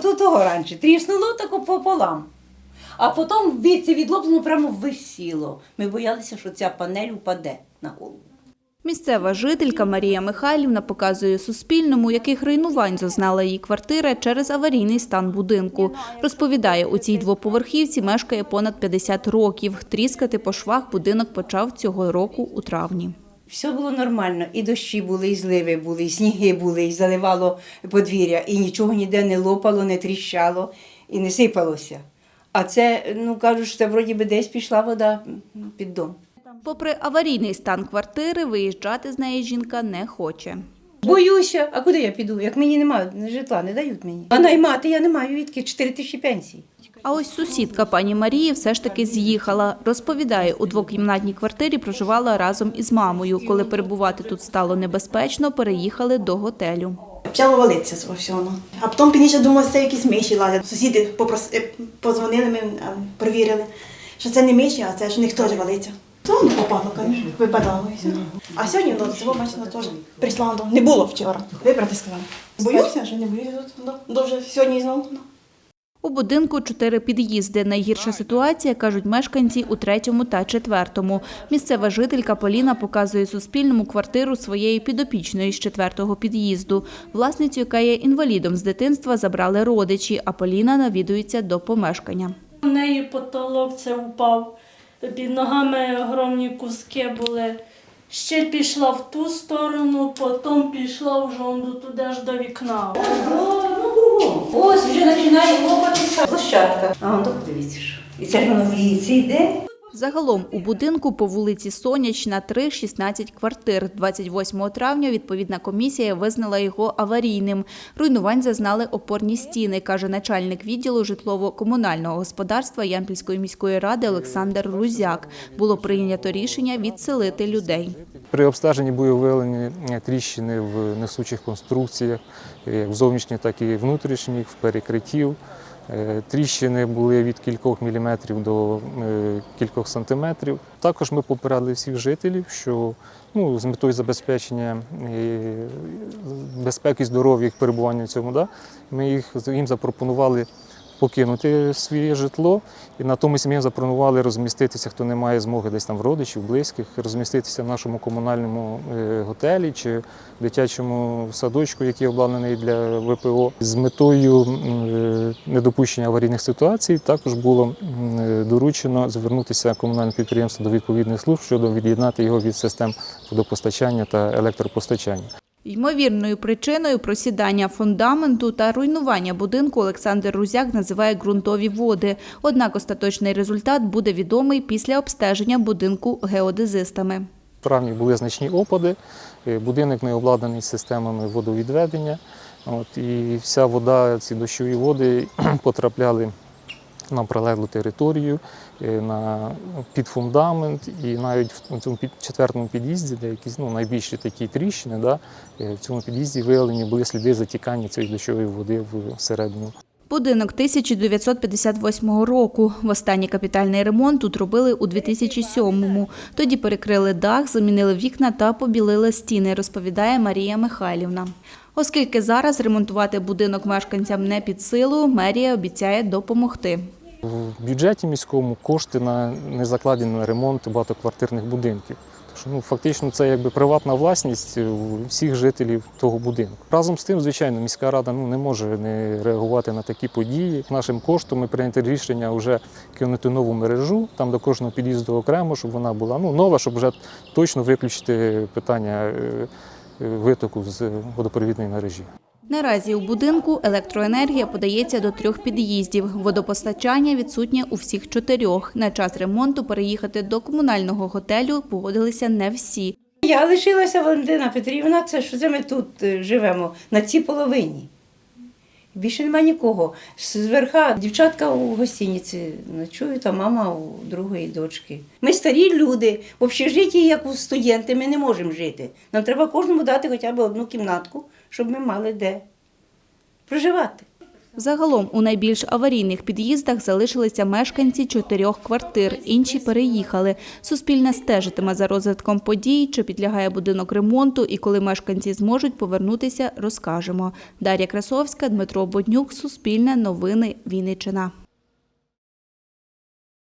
Ото того раніше. Тріснуло тако пополам. А потім від це відлоплено прямо висіло. Ми боялися, що ця панель упаде на голову. Місцева жителька Марія Михайлівна показує Суспільному, яких руйнувань зазнала її квартира через аварійний стан будинку. Розповідає, у цій двоповерхівці мешкає понад 50 років. Тріскати по швах будинок почав цього року у травні. Все було нормально. І дощі були, і зливи були, і сніги були, і заливало подвір'я, і нічого ніде не лопало, не тріщало і не сипалося. А це, ну кажуть, що це вроді би десь пішла вода під дом. Попри аварійний стан квартири, виїжджати з неї жінка не хоче. Боюся, а куди я піду? Як мені немає житла, не дають мені. А наймати я не маю відки 4 тисячі пенсій. А ось сусідка пані Марії все ж таки з'їхала. Розповідає, у двокімнатній квартирі проживала разом із мамою. Коли перебувати тут стало небезпечно, переїхали до готелю. Почало валитися з всього. А потім пізніше думала, що це якісь миші лазять. Сусіди попрос... е, позвонили, ми перевірили, що це не миші, а це в них теж валиться. То не попало, звісно, випадало і. А сьогодні ну, цього бачила теж прийшла. Не було вчора. Вибрати сказала. Боюся, що не боюся тут. ну, сьогодні знову. У будинку чотири під'їзди. Найгірша ситуація, кажуть мешканці, у третьому та четвертому. Місцева жителька Поліна показує Суспільному квартиру своєї підопічної з четвертого під'їзду. Власницю, яка є інвалідом з дитинства, забрали родичі, а Поліна навідується до помешкання. У неї потолок це упав. Під ногами огромні куски були. Ще пішла в ту сторону, потім пішла вже он туди аж до вікна. Ось вже починає лопатися площадка. А он так дивіться. І це ж воно звідси йде. Загалом у будинку по вулиці Сонячна 3 16 квартир. 28 травня відповідна комісія визнала його аварійним. Руйнувань зазнали опорні стіни, каже начальник відділу житлово-комунального господарства Ямпільської міської ради Олександр Рузяк. Було прийнято рішення відселити людей. При обстеженні були виявлені е, тріщини в несучих конструкціях, е, як в зовнішніх, так і внутрішніх, в перекриттів. Е, Тріщини були від кількох міліметрів до е, кількох сантиметрів. Також ми попередили всіх жителів, що ну, з метою забезпечення е, безпеки здоров'я їх перебування в цьому, да, ми їх, їм запропонували покинути своє житло, і натомість ми запропонували розміститися, хто не має змоги десь там в родичів, близьких, розміститися в нашому комунальному е, готелі чи дитячому садочку, який обладнаний для ВПО. З метою е, недопущення аварійних ситуацій також було е, доручено звернутися комунальне підприємство до відповідних служб щодо від'єднати його від систем водопостачання та електропостачання. Ймовірною причиною просідання фундаменту та руйнування будинку Олександр Рузяк називає ґрунтові води. Однак остаточний результат буде відомий після обстеження будинку геодезистами. В травні були значні опади, е, будинок не обладнаний системами водовідведення. От, і вся вода, ці дощові води потрапляли на прилеглу територію, е, на, під фундамент, і навіть в цьому четвертому під'їзді, де якісь ну, найбільші такі тріщини, да, е, в цьому під'їзді виявлені були сліди затікання цієї дощової води всередину. Будинок 1958 року. Востанній капітальний ремонт тут робили у 2007-му. Тоді перекрили дах, замінили вікна та побілили стіни, розповідає Марія Михайлівна. Оскільки зараз ремонтувати будинок мешканцям не під силу, мерія обіцяє допомогти. В бюджеті міському кошти на не закладені на ремонт багатоквартирних будинків. Що, ну, фактично це якби приватна власність е, всіх жителів того будинку. Разом з тим, звичайно, міська рада ну, не може не реагувати на такі події. Нашим коштом ми прийняти рішення вже кинути нову мережу, там до кожного під'їзду окремо, щоб вона була ну, нова, щоб вже точно виключити питання е, е, витоку з водопровідної мережі. Наразі у будинку електроенергія подається до трьох під'їздів. Водопостачання відсутнє у всіх чотирьох. На час ремонту переїхати до комунального готелю погодилися не всі. Я лишилася Валентина Петрівна, це що це ми тут е, живемо на цій половині. Більше немає нікого. Зверха дівчатка у гостиниці ночують, а мама у другої дочки. Ми старі люди, в общежитті, як у студенти, ми не можемо жити. Нам треба кожному дати хоча б одну кімнатку, щоб ми мали де проживати. Загалом у найбільш аварійних під'їздах залишилися мешканці чотирьох квартир, інші переїхали. Суспільне стежитиме за розвитком подій, чи підлягає будинок ремонту і коли мешканці зможуть повернутися, розкажемо. Дар'я Красовська, Дмитро Боднюк, Суспільне, Новини, Вінниччина.